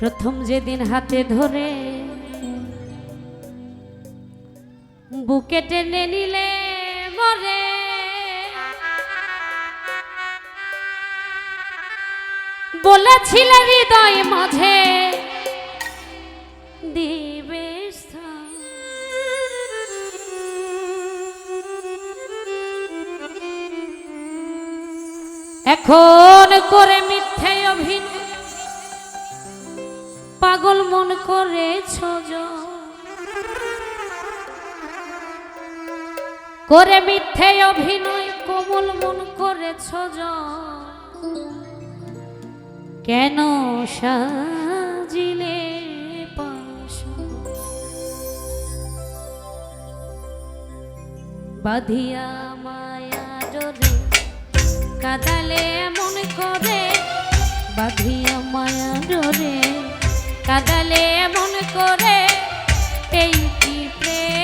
প্রথম যেদিন হাতে ধরে বুকে টেনে নিলে মরে বলেছিলে হৃদয় মাঝে, দিবে। এখন করে মিথ্যে অভিনয় পাগল মন করেছ করে মিথ্যে অভিনয় কোমল মন করেছ কেন সাজিলে বাধিয়া মায়া ডরে কাদালে মন করে। বাধিয়া মায়া ডরে কাদালে মন করে এই কি প্রেমের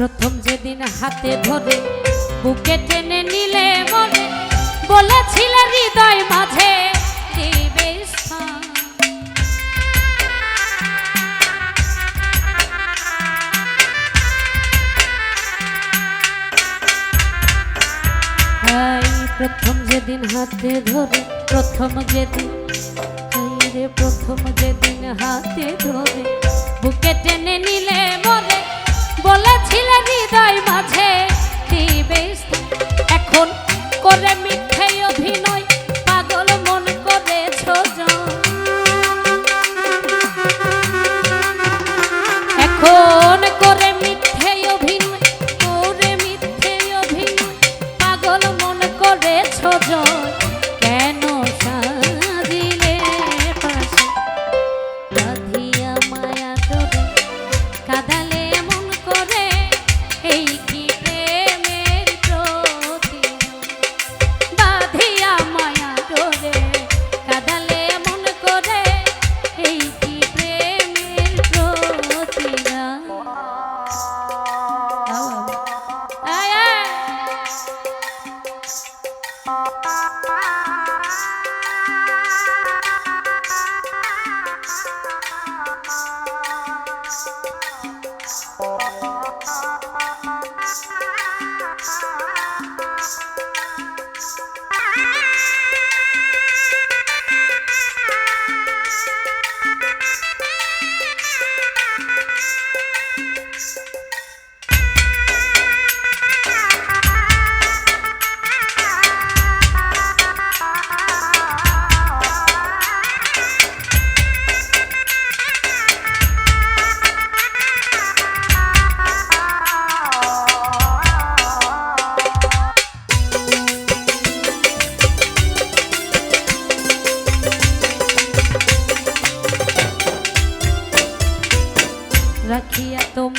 প্রথম যেদিন হাতে ধরে বুকে টেনে নিলে মনে, বলেছিলে হৃদয় মাঝে প্রথম যেদিন হাতে ধরে, প্রথম যেদিন প্রথম যেদিন হাতে ধরে, বুকে টেনে নিলে বলেছিলে হৃদয় মাঝে। এখন করে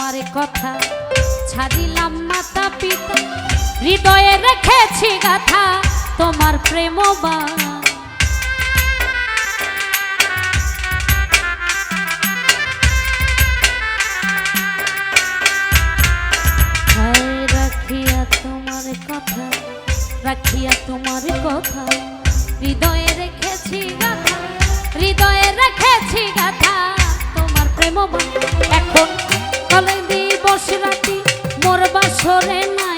তোমার কথা ছাড়িলাম মাতা পিতা হৃদয়ে রেখেছি গাথা তোমার প্রেম রাখিয়া তোমার কথা, রাখিয়া তোমার কথা। হৃদয়ে রেখেছি গাথা, হৃদয়ে রেখেছি গাথা তোমার প্রেম এখন দিবস রাতি মোর বাসরে নাই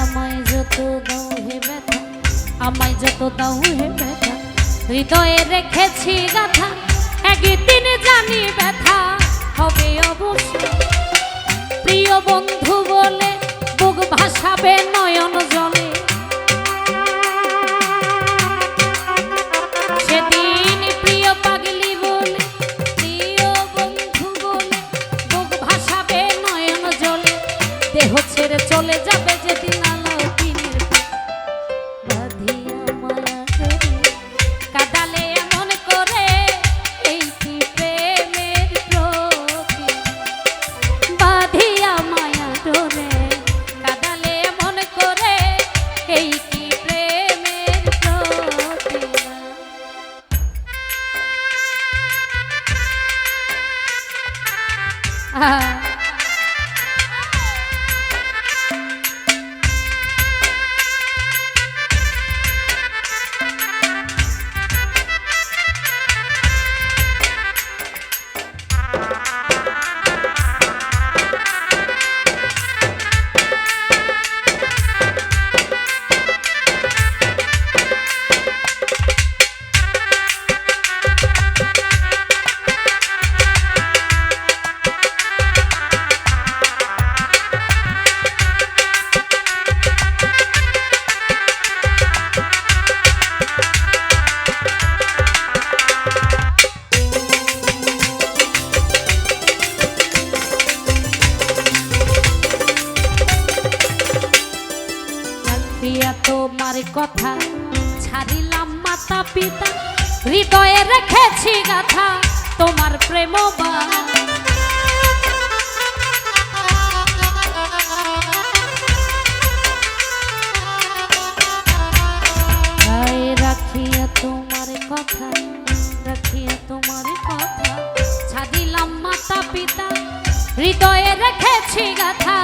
আমায় যত আমায় যত জানি ব্যথা হবে অবশ্য। প্রিয় বন্ধু বলে, বুক ভাসাবে নয়ন জলে ভাবিয়া তোমার কথা ছাড়িলাম মাতা পিতা। হৃদয়ে রেখেছি গাথা তোমার প্রেম বা রাখিয়া তোমার কথা, রাখিয়া তোমার কথা। ছাড়িলাম মাতা পিতা, হৃদয়ে রেখেছি গাথা